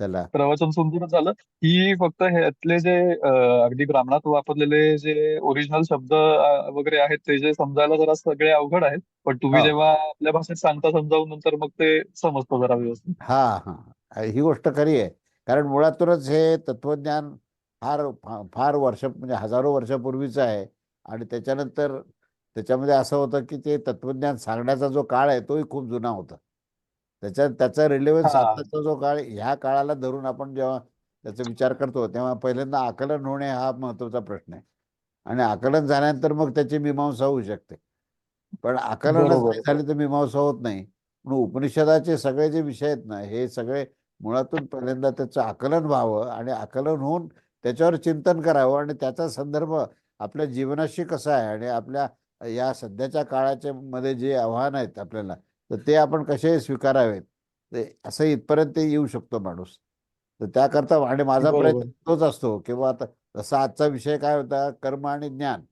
चला. प्रवचन सुंदरच झालं. ही फक्त ह्यातले जे अगदी ब्राह्मणात वापरलेले जे ओरिजिनल शब्द वगैरे आहेत ते जे समजायला जरा सगळे अवघड आहेत. पण तुम्ही हो. जेव्हा आपल्या भाषेत सांगता समजावून नंतर मग ते समजतं जरा व्यवस्थित. हा हा. ही गोष्ट खरी आहे. कारण मुळातूनच हे तत्वज्ञान फार फार वर्ष म्हणजे हजारो वर्षापूर्वीचं आहे. आणि त्याच्यानंतर त्याच्यामध्ये असं होतं की ते तत्वज्ञान सांगण्याचा जो काळ आहे तोही खूप जुना होता. त्याच्या त्याचा रिलेव्हन्स. आताचा जो काळ ह्या काळाला धरून आपण जेव्हा त्याचा विचार करतो तेव्हा पहिल्यांदा आकलन होणे हा महत्त्वाचा प्रश्न आहे. आणि आकलन झाल्यानंतर मग त्याची मीमांसा होऊ शकते. पण आकलनच झाली तर मीमांसा होत नाही. म्हणून उपनिषदाचे सगळे जे विषय आहेत ना हे सगळे मुळातून पहिल्यांदा त्याचं आकलन व्हावं आणि आकलन होऊन त्याच्यावर चिंतन करावं आणि त्याचा संदर्भ आपल्या जीवनाशी कसा आहे आणि आपल्या या सध्याच्या काळाच्या मध्ये जे आव्हान आहेत आपल्याला तर ते आपण कसे स्वीकारावेत? ते असं इथपर्यंत येऊ शकतो माणूस. तर त्याकरता आणि माझा. प्रयत्न तोच असतो किंवा आता जसा आजचा विषय काय होता? कर्म आणि ज्ञान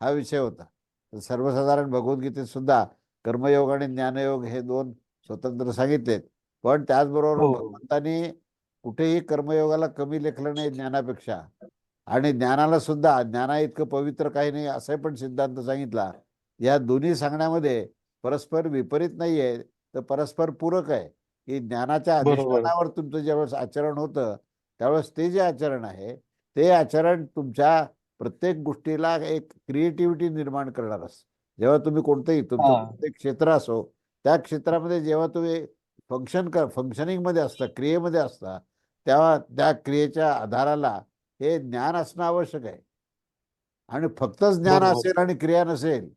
हा विषय होता. तर सर्वसाधारण भगवद्गीतेत सुद्धा कर्मयोग आणि ज्ञानयोग हे दोन स्वतंत्र सांगितलेत. पण त्याचबरोबर हो. भगवंतानी कुठेही कर्मयोगाला कमी लेखलं नाही ज्ञानापेक्षा. आणि ज्ञानाला सुद्धा ज्ञाना इतकं पवित्र काही नाही असं पण सिद्धांत सांगितला. या दोन्ही सांगण्यामध्ये परस्पर विपरीत नाही आहे तर परस्पर पूरक आहे की ज्ञानाच्या. अधिष्ठानावर तुमचं ज्यावेळेस आचरण होतं त्यावेळेस ते जे आचरण आहे ते आचरण तुमच्या प्रत्येक गोष्टीला एक क्रिएटिव्हिटी निर्माण करणार असतं जेव्हा तुम्ही कोणतंही तुमचं. कोणतं क्षेत्र असो त्या क्षेत्रामध्ये जेव्हा तुम्ही फंक्शन कर फंक्शनिंगमध्ये असता क्रियेमध्ये असता तेव्हा त्या क्रियेच्या आधाराला हे ज्ञान असणं आवश्यक आहे आणि फक्तच ज्ञान. असेल आणि क्रिया नसेल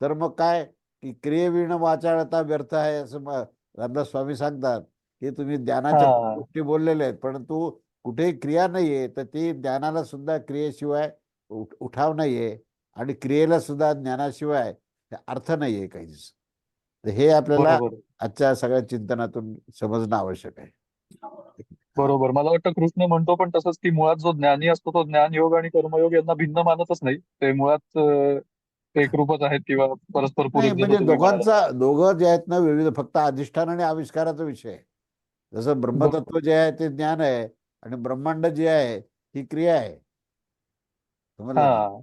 तर मग काय की क्रियेविण वाचाळता व्यर्थ आहे असं रामदास स्वामी सांगतात की तुम्ही ज्ञानाच्या. गोष्टी बोललेल्या आहेत परंतु कुठेही क्रिया नाहीये तर ती ज्ञानाला सुद्धा क्रियेशिवाय उठ- उठाव नाहीये आणि क्रियेला सुद्धा ज्ञानाशिवाय अर्थ नाहीये काहीच. तर हे आपल्याला आजच्या सगळ्या चिंतनातून समजणं आवश्यक आहे. बरोबर. मला वाटतं कृष्ण म्हणतो पण तसंच की मुळात जो ज्ञानी असतो तो ज्ञानयोग आणि कर्मयोग यांना भिन्न मानतच नाही. ते मुळात एकरूपच आहेत किंवा परस्पर नाही म्हणजे. दोघांचा दोघं जे आहेत ना विविध फक्त अधिष्ठान आणि आविष्काराचा विषय आहे. जसं ब्रह्मतत्व जे आहे ते ज्ञान आहे आणि ब्रह्मांड जे आहे ही क्रिया आहे. समजलं? ना? हा.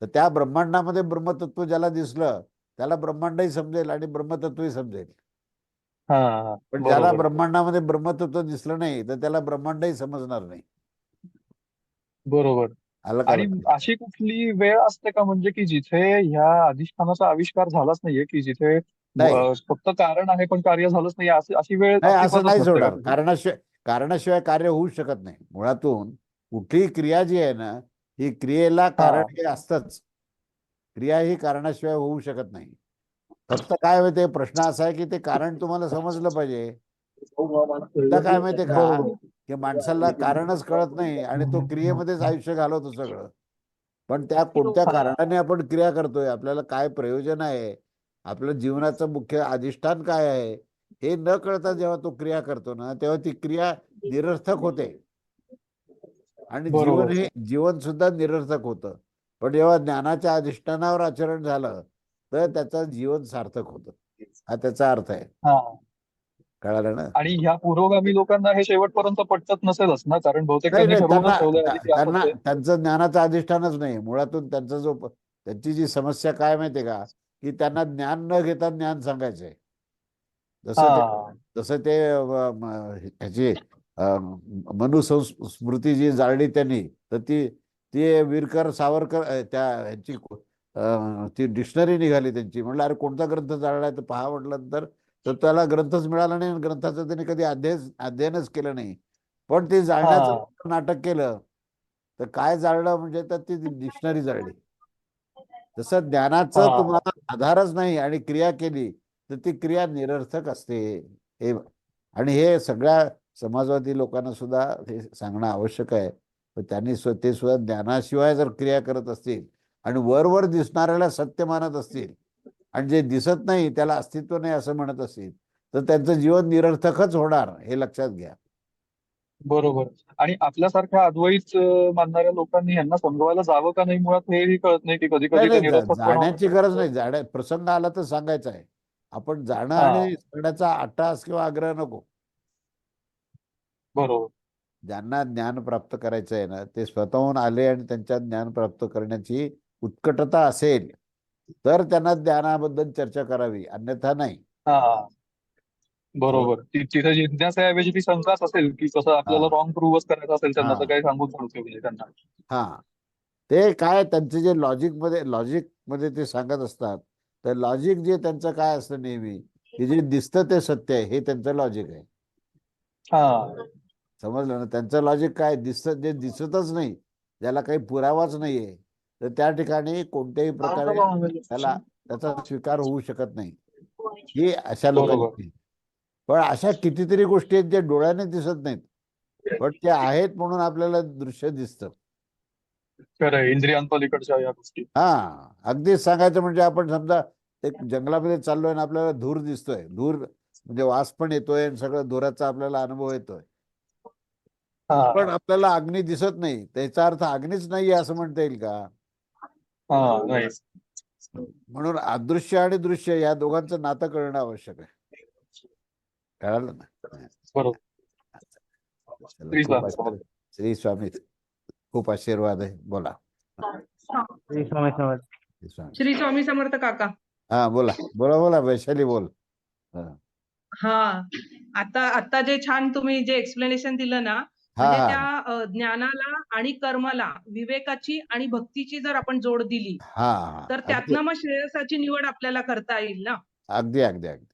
तर त्या ब्रह्मांडामध्ये ब्रह्मतत्व ज्याला दिसलं त्याला ब्रह्मांडही समजेल आणि ब्रह्मतत्वही समजेल. हा. पण ज्याला बरोबर. ब्रह्मांडामध्ये ब्रह्मतत्व दिसलं नाही तर त्याला ब्रह्मांडही समजणार नाही. बरोबर. आलं का आणि लक्षात? अशी कुठली वेळ असते का? म्हणजे की जिथे ह्या अधिष्ठानाचा आविष्कार झालाच नाहीये की जिथे नाही. अं, फक्त कारण आहे पण कार्य झालंच नाही अशी अशी वेळ नाही असं अस्तित्वातच नाही नसते का? सोडणार? कारणाशिवाय कारणाशिवाय कार्य होऊ शकत नाही. मुळातून कुठलीही क्रिया जी आहे ना ही क्रियेला कारण हे असतंच. क्रिया ही कारणाशिवाय होऊ शकत नाही. फक्त काय माहितीये प्रश्न असा आहे की ते कारण तुम्हाला समजलं पाहिजे. आता काय माहितीये का? बरोबर. की माणसाला कारणच कळत नाही आणि तो क्रियेमध्येच आयुष्य घालवतो सगळं. पण त्या कोणत्या. कारणाने आपण क्रिया करतोय? आपल्याला काय प्रयोजन आहे? आपलं जीवनाचं मुख्य अधिष्ठान काय आहे? हे न कळता जेव्हा तो क्रिया करतो ना तेव्हा ती क्रिया निरर्थक होते. आणि जीवन. हे जीवन सुद्धा निरर्थक होतं. पण जेव्हा ज्ञानाच्या अधिष्ठानावर आचरण झालं तर त्याचं जीवन सार्थक होतं. हा त्याचा अर्थ आहे. हा. कळालं ना? आणि ह्या पुरोगामी लोकांना हे शेवटपर्यंत पटत नसेलच ना? कारण बहुतेक त्यांनी त्यांचं ज्ञानाचं अधिष्ठानच नाही. मुळातून त्यांचा जो त्यांची जी समस्या काय माहितीये का? की त्यांना ज्ञान न घेता ज्ञान सांगायचंय. जसं ते जसं ते ह्याची अ, मनुसंस स्मृती जी जाळली त्यांनी तर ती ती विरकर सावरकर त्या ह्याची ती डिक्शनरी निघाली त्यांची. म्हणलं अरे कोणता ग्रंथ जाळलाय? तर पहा म्हटलं तर तर त्याला ग्रंथच मिळाला नाही आणि ग्रंथाचं त्यांनी कधी अध्ययन अध्ययनच केलं नाही. पण ते जाळण्याचं नाटक केलं. तर काय जाळलं म्हणजे तर ती डिक्शनरी जाळली. तसं ज्ञानाचं. तुम्हाला आधारच नाही आणि क्रिया केली तर ती क्रिया निरर्थक असते. हे आणि हे सगळ्या समाजवादी लोकांना सुद्धा हे सांगणं आवश्यक आहे. पण त्यांनी ते सुद्धा ज्ञानाशिवाय जर क्रिया करत असतील आणि वरवर दिसणाऱ्याला सत्य मानत असतील आणि जे दिसत नाही त्याला अस्तित्व नाही असं म्हणत असतील तर त्यांचं जीवन निरर्थकच होणार हे लक्षात घ्या. बरोबर. आणि आपल्यासारख्या अद्वैत मानणाऱ्या लोकांनी यांना समजवायला जावं का नाही मुळात हेही कळत नाही की कधी कधी जाण्याची. गरज नाही. जाण्या प्रसंग आला तर सांगायचं आहे. आपण जाणं. आणि सांगण्याचा अट्टास किंवा आग्रह नको. बरोबर. ज्यांना ज्ञान प्राप्त करायचं आहे ना ते स्वतःहून आले आणि त्यांच्या ज्ञान प्राप्त करण्याची उत्कटता असेल तर त्यांना ज्ञानाबद्दल चर्चा करावी अन्यथा नाही. हा. बरोबर. तिथे जिज्ञासेऐवजी ती शंकाच असेल की कसं आपल्याला हा. रॉंग प्रूव्हच करायचं असेल त्यांना. तर काही सांगून उपयोग नाही त्यांना. हा. ते काय त्यांचे जे लॉजिकमध्ये लॉजिकमध्ये ते सांगत असतात. तर लॉजिक जे त्यांचं काय असतं नेहमी की जे दिसतं ते सत्य आहे हे त्यांचं लॉजिक आहे. हा. समजलं ना? त्यांचं लॉजिक काय? दिसत जे दिसतच नाही ज्याला काही पुरावाच नाहीये. तर त्या ठिकाणी कोणत्याही प्रकारे त्याला त्याचा स्वीकार होऊ शकत नाही. ही अशा. लोकांची. पण अशा कितीतरी गोष्टी आहेत ज्या डोळ्याने दिसत नाहीत. पण त्या आहेत म्हणून आपल्याला दृश्य दिसतं. खरं आहे. इंद्रियांपलीकडच्या या गोष्टी. हा. अगदीच सांगायचं म्हणजे आपण समजा एक जंगलामध्ये चाललोय आणि आपल्याला धूर दिसतोय. धूर म्हणजे वास पण येतोय आणि सगळं धुराचा आपल्याला अनुभव येतोय. पण आपल्याला अग्नी दिसत नाही. त्याचा अर्थ अग्नीच नाहीये असं म्हणता येईल का? नाही म्हणून अदृश्य आणि दृश्य या दोघांचं नातं कळणं आवश्यक आहे. कळालं ना? श्री खूप स्वामी. आशीर्वाद- श्री स्वामी खूप आशीर्वाद आहे. बोला. श्री स्वामी समर्थ. श्री स्वामी. श्री स्वामी समर्थ काका. हा बोला. बोला बोला वैशाली बोल. हा. आता आता जे छान तुम्ही जे एक्सप्लेनेशन दिलं ना हा म्हणजे हा. त्या ज्ञानाला आणि कर्माला विवेकाची आणि भक्तीची जर आपण जोड दिली हा तर त्यातनं मग श्रेयसाची निवड आपल्याला करता येईल ना? अगदी अगदी अगदी.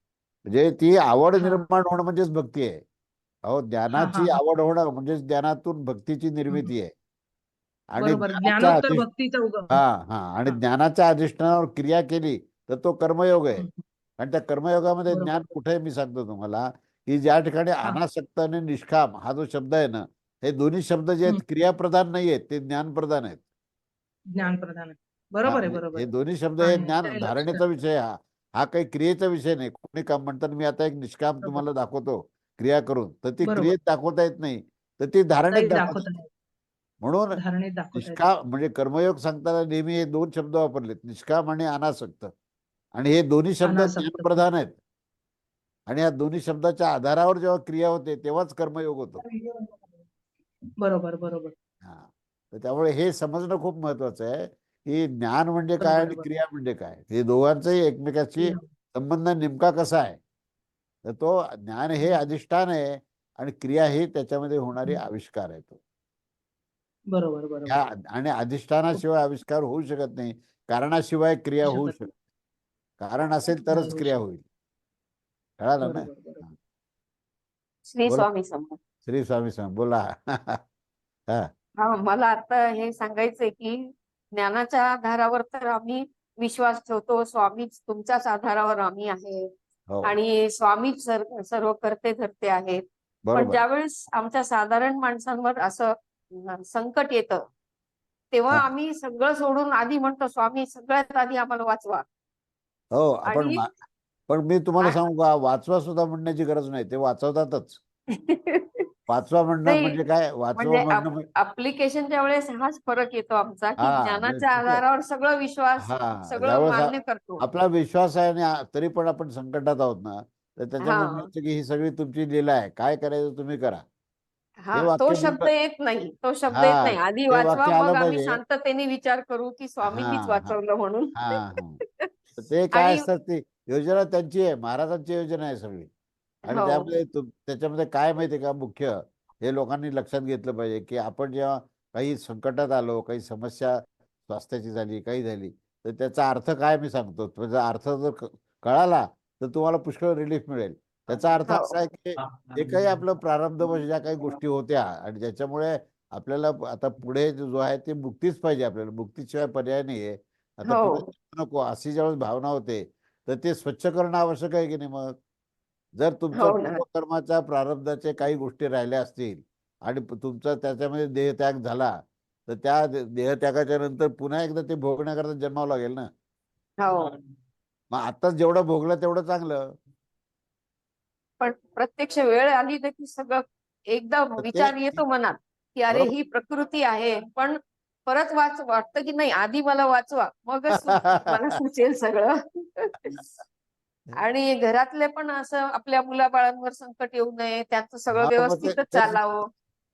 म्हणजे ती आवड. निर्माण होणं म्हणजेच भक्ती आहे. अहो ज्ञानाची. आवड होणं म्हणजेच ज्ञानातून भक्तीची निर्मिती आहे. आणि हा हा. आणि. ज्ञानाच्या अधिष्ठानावर क्रिया केली तर तो कर्मयोग आहे. आणि त्या कर्मयोगामध्ये. ज्ञान कुठे मी सांगतो तुम्हाला की ज्या ठिकाणी अनासक्त आणि निष्काम हा जो शब्द आहे ना हे दोन्ही शब्द जे आहेत. क्रियाप्रधान नाही आहेत ते ज्ञानप्रधान आहेत ज्ञान प्रधान आहे. बरोबर आहे हा, बरोबर हे आहे. दोन्ही शब्द हे आणि ज्ञान धारणेचा विषय हा हा काही क्रियेचा विषय नाही कोणी काम म्हणतात मी आता एक निष्काम. तुम्हाला दाखवतो क्रिया करून तर ती बरोबर. क्रियेत दाखवता येत नाही तर ती धारणेत काही दाखवता दाखवत येते. नाही म्हणून धारणेत दाखवत आहे. निष्काम म्हणजे कर्मयोग सांगताना नेहमी हे दोन शब्द वापरलेत निष्काम आणि अनासक्त आणि हे दोन्ही शब्द अनासक्त. ज्ञानप्रधान आहेत आणि या दोन्ही शब्दाच्या आधारावर जेव्हा क्रिया होते तेव्हाच कर्मयोग होतो बरोबर बरोबर. हा. तर त्यामुळे हे समजणं खूप महत्वाचं आहे की ज्ञान म्हणजे काय आणि. क्रिया म्हणजे काय? हे दोघांचंही एकमेकाची संबंध नेमका कसा आहे? तर तो ज्ञान हे अधिष्ठान आहे आणि क्रिया ही त्याच्यामध्ये होणारी. आविष्कार आहे तो. बरोबर बरोबर. या आणि अधिष्ठानाशिवाय आविष्कार होऊ शकत नाही. कारणाशिवाय क्रिया होऊ शकत कारण असेल तरच क्रिया. होईल. कळालं ना? श्री. स्वामी समर्थ. श्री स्वामी स्वामी बोला. हा. मला आता हे सांगायचंय की ज्ञानाच्या आधारावर तर आम्ही विश्वास ठेवतो स्वामीच तुमच्याच आधारावर आम्ही आहे. हो. आणि स्वामीच सर- सर्व करते धरते आहेत पण ज्यावेळेस आमच्या साधारण माणसांवर असं संकट येतं तेव्हा. आम्ही सगळं सोडून आधी म्हणतो स्वामी सगळ्यात आधी आम्हाला वाचवा. हो आपण पण मी तुम्हाला सांगू का वाचवा सुद्धा म्हणण्याची गरज नाही ते वाचवतातच. वाचवा म्हणणं नाही, म्हणजे काय वाचवा म्हणजे म्हणणं म्हणजे- अप्लिकेशनच्या वेळेस हाच फरक येतो आमचा की हा, ज्ञानाच्या. आधारावर सगळं विश्वास हा सगळं ज्यावेळेस आ- मान्य करतो आपला विश्वास आहे आणि आ- तरी पण आपण संकटात आहोत ना तर त्याच्या हा. की ही सगळी तुमची लीला आहे काय करायचं तुम्ही करा हा तो शब्द येत नाही तो शब्द हा, येत नाही आधी ते वाचवा वाक्य आलं मग आम्ही पाहिजे. शांततेने विचार करू की हा, स्वामींनीच हा. वाचवलं म्हणून हा हा तर ते काय आणि- असतात ती योजना त्यांची आहे महाराजांची योजना आहे सगळी आणि हो. त्यामध्ये तुम- त्याच्यामध्ये काय माहितीये का मुख्य? हे लोकांनी लक्षात घेतलं पाहिजे की आपण जेव्हा काही संकटात आलो काही समस्या स्वास्थ्याची झाली काही झाली तर त्याचा अर्थ काय मी सांगतो? त्याचा अर्थ जर क- कळाला तर तुम्हाला पुष्कळ रिलीफ मिळेल. त्याचा अर्थ हो. असा आहे की जे काही आपलं प्रारब्ध ज्या काही गोष्टी होत्या आणि ज्याच्यामुळे आपल्याला प- आता पुढे जो जो आहे ते मुक्तीच पाहिजे आपल्याला. मुक्तीशिवाय पर्याय नाहीये. आता हो. पुढे नको. अशी ज्यावेळेस भावना होते तर ते स्वच्छ करणं आवश्यक आहे की नाही मग? जर तुमच्या हो ना. पूर्वकर्माच्या प्रारब्धाचे काही गोष्टी राहिल्या असतील आणि प- तुमचा त्याच्यामध्ये देहत्याग झाला तर त्या दे- देहत्यागाच्या नंतर पुन्हा एकदा ते भोगण्याकरता जन्मावं लागेल ना हो मग आता जेवढं भोगलं तेवढं चांगलं पण प्रत्यक्ष वेळ आली ना की सगळं एकदा ते- विचार येतो मनात की अरे बरोबर. ही प्रकृती आहे पण परत वाच वाटतं की नाही आधी मला वाचवा मगच सु- मला सुचेल सगळं आणि घरातले पण असं आपल्या मुलाबाळांवर संकट येऊ नये त्यांचं सगळं हा, मग ते- व्यवस्थितच तेच- चालावं.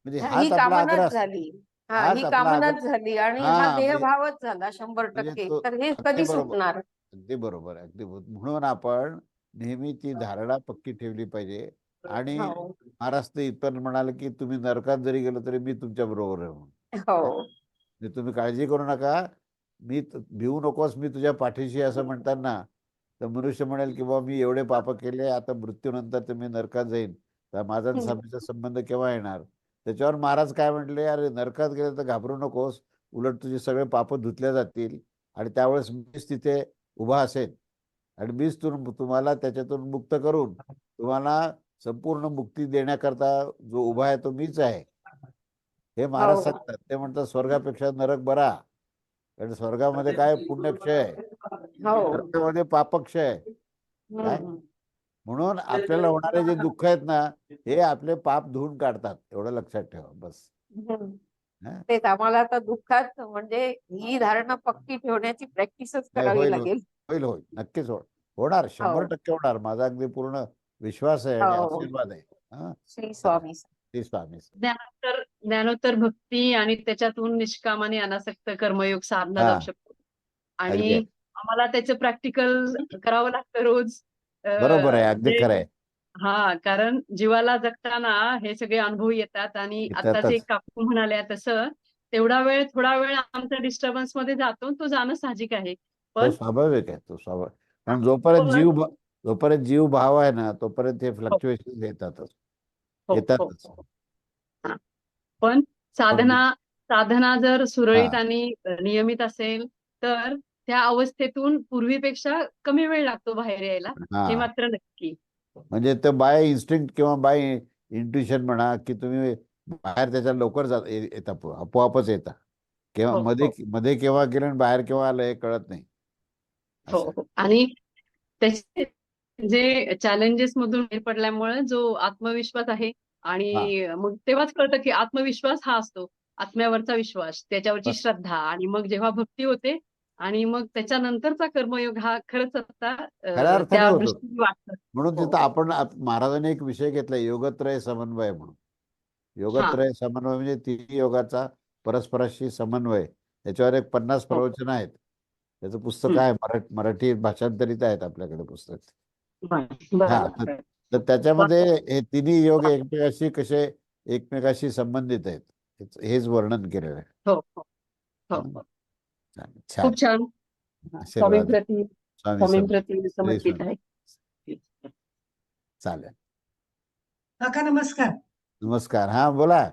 म्हणजे ही हाच आपला आग्रह कामनाच. झाली. हा हाच ही आपला कामनाच आग्रह- झाली आणि हा, हा म्हणजे- देहभावच झाला शंभर म्हणजे टक्के. तो- तर हे कधी बरोबर. सुटणार? अगदी बरोबर आहे, अगदी बरोबर. म्हणून आपण नेहमी ती धारणा पक्की ठेवली पाहिजे. आणि हो. महाराज तर इथपर्यंत म्हणाले की तुम्ही नरकात जरी गेलो तरी मी तुमच्या बरोबर आहे म्हणून. हो? म्हणजे तुम्ही काळजी करू नका. मी त- भिवू नकोस मी तुझ्या पाठीशी असं म्हणताना. तर मनुष्य म्हणेल की बाबा मी एवढे पाप केले आता मृत्यूनंतर तर मी नरकात जाईन. तर माझा. स्वामीचा संबंध केव्हा येणार? त्याच्यावर महाराज काय म्हटले अरे नरकात गेले तर घाबरू नकोस. उलट तुझे सगळे पाप धुतल्या जातील आणि त्यावेळेस मीच तिथे उभा असेल आणि मीच तुम तुम्हाला त्याच्यातून मुक्त करून तुम्हाला संपूर्ण मुक्ती देण्याकरता जो उभा आहे तो मीच आहे. हे महाराज हो. सांगतात. ते म्हणतात स्वर्गापेक्षा नरक बरा. कारण स्वर्गामध्ये काय पुण्यक्षय आहे? हो. पापक्षय आहे. काय? म्हणून आपल्याला होणारे जे दुःख आहेत ना हे आपले पाप धुवून काढतात. एवढं लक्षात ठेवा बस. हा? तेच आम्हाला आता दुःखात म्हणजे ही धारणा पक्की ठेवण्याची प्रॅक्टिसच करावी होईल, लागेल. होईल होईल. नक्कीच होईल होणार. शंभर हो. टक्के होणार. माझा अगदी पूर्ण विश्वास आहे आणि हो. आशीर्वाद आहे. हा? श्री स्वामी श्री स्वामी ज्ञानोत्तर ज्ञानोत्तर भक्ती आणि त्याच्यातून निष्काम आणि अनासक्त कर्मयोग साधला. जाऊ शकतो. आणि. आम्हाला त्याचं प्रॅक्टिकल करावं लागतं रोज. बरोबर आहे अगदी खरं आहे. हा कारण जीवाला जगताना हे सगळे अनुभव येतात आणि आता जे. काकू म्हणाल्या तसं तेवढा वेळ थोडा वेळ आमचा डिस्टर्बन्समध्ये जातो तो जाणं साहजिक आहे. तो पण स्वाभाविक आहे तो स्वाभाविक. जोपर्यंत जीव जोपर्यंत जीव भाव आहे ना तोपर्यंत हे फ्लक्च्युएशन येतातच. हो, हो, येतातच हो. हा. पण साधना साधना जर सुरळीत हा. आणि नियमित असेल तर त्या अवस्थेतून पूर्वीपेक्षा कमी वेळ लागतो बाहेर यायला हे हा मात्र नक्की म्हणजे ते बाय इन्स्टिंक्ट किंवा बाय इंट्युशन म्हणा की तुम्ही बाहेर त्याच्या लवकर जात ये- येता प- आपोआपच येता केव्हा हो, मध्ये हो. मध्ये केव्हा गेलं आणि बाहेर केव्हा आलं हे कळत नाही हो असं. हो आणि त्याचे जे चॅलेंजेस मधून बाहेर पडल्यामुळे जो आत्मविश्वास आहे आणि मग तेव्हाच कळतं की आत्मविश्वास हा असतो आत्म्यावरचा विश्वास त्याच्यावरची. श्रद्धा आणि मग जेव्हा भक्ती होते आणि मग त्याच्यानंतरचा कर्मयोग हा खरंच आता त्या. दृष्टीने वाटतं म्हणून हो. तिथं आपण आप- महाराजांनी एक विषय घेतला योगत्रय समन्वय म्हणून योगत्रय समन्वय म्हणजे तिन्ही योगाचा परस्पराशी समन्वय त्याच्यावर एक पन्नास हो. प्रवचन आहेत त्याचं पुस्तक. आहे मराठी भाषांतरित आहेत आपल्याकडे पुस्तक हा. तर त्याच्यामध्ये हे तिन्ही योग एकमेकाशी कसे एकमेकाशी संबंधित आहेत हेच- हेच वर्णन केलेलं आहे. हो हो हो हो. छान छान. खूप छान. आशीर्वाद. स्वामींप्रती स्वामी. समर्थ. स्वामींप्रती समर्पित आहे. चालेल. काका नमस्कार. नमस्कार. हा बोला.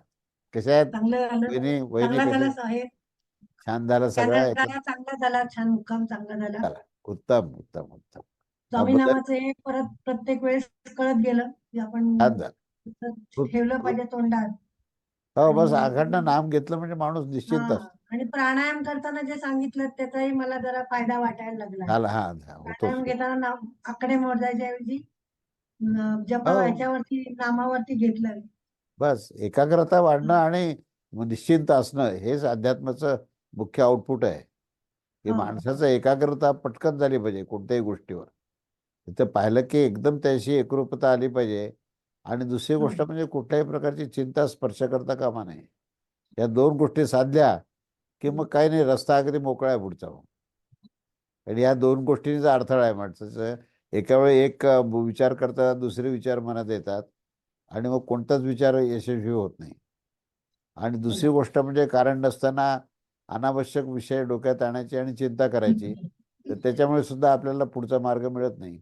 कशा आहेत? चांगलं झालं. वहिनी वहिनी चांगला कशा? झाला आहेत? साहेब. छान झालं सगळं. चांगला झाला छान मुक्काम चांगला झाला. उत्तम उत्तम उत्तम. स्वामी परत प्रत्येक वेळेस कळत गेलं की आपण ठेवलं पाहिजे तोंडात. हो बस अखंड नाम घेतलं म्हणजे माणूस निश्चिंत हा. असतो आणि प्राणायाम करताना जे सांगितलं त्याचाही मला जरा फायदा वाटायला लागला. हा प्राणायाम घेताना नाम आकडे मोजायच्या ऐवजी न- जप हो. ह्याच्यावरती नामावरती घेतलं. बस एकाग्रता वाढणं आणि निश्चिंत असणं हेच अध्यात्माचं मुख्य आउटपुट आहे. की हा. माणसाचं एकाग्रता पटकन झाली पाहिजे कोणत्याही गोष्टीवर. तिथं पाहिलं की एकदम त्याशी एकरूपता आली पाहिजे. आणि दुसरी. गोष्ट म्हणजे कुठल्याही प्रकारची चिंता स्पर्श करता कामा नये. या दोन गोष्टी साधल्या की मग काही नाही रस्ता अगदी मोकळा आहे पुढचा. आणि या दोन गोष्टींचा अडथळा आहे माणसाचं. एका वेळी एक विचार करता दुसरे विचार मनात येतात. आणि मग कोणताच विचार यशस्वी होत नाही. आणि दुसरी गोष्ट म्हणजे कारण नसताना अनावश्यक विषय डोक्यात आणायची आणि चिंता करायची. तर त्याच्यामुळे सुद्धा आपल्याला पुढचा मार्ग मिळत नाही.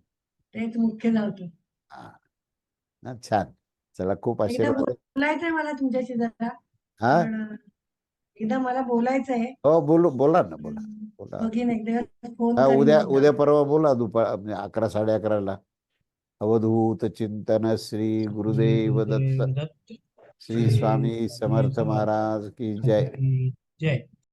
तेच मुख्य धावतो हा. ना, छान. चला खूप आशीर्वाद. बोलायचंय मला तुमच्याशी जरा. हा? पण एकदा मला बोलायचंय. हो बोलू बोला ना बोला. बोला. बघीन एकदा फोन हा करीन उद्या एकदा. उद्या परवा बोला दुपार म्हणजे अकरा साडे अकराला. अवधूत चिंतन श्री गुरुदेव दत्त. श्री स्वामी समर्थ महाराज की जय. जय.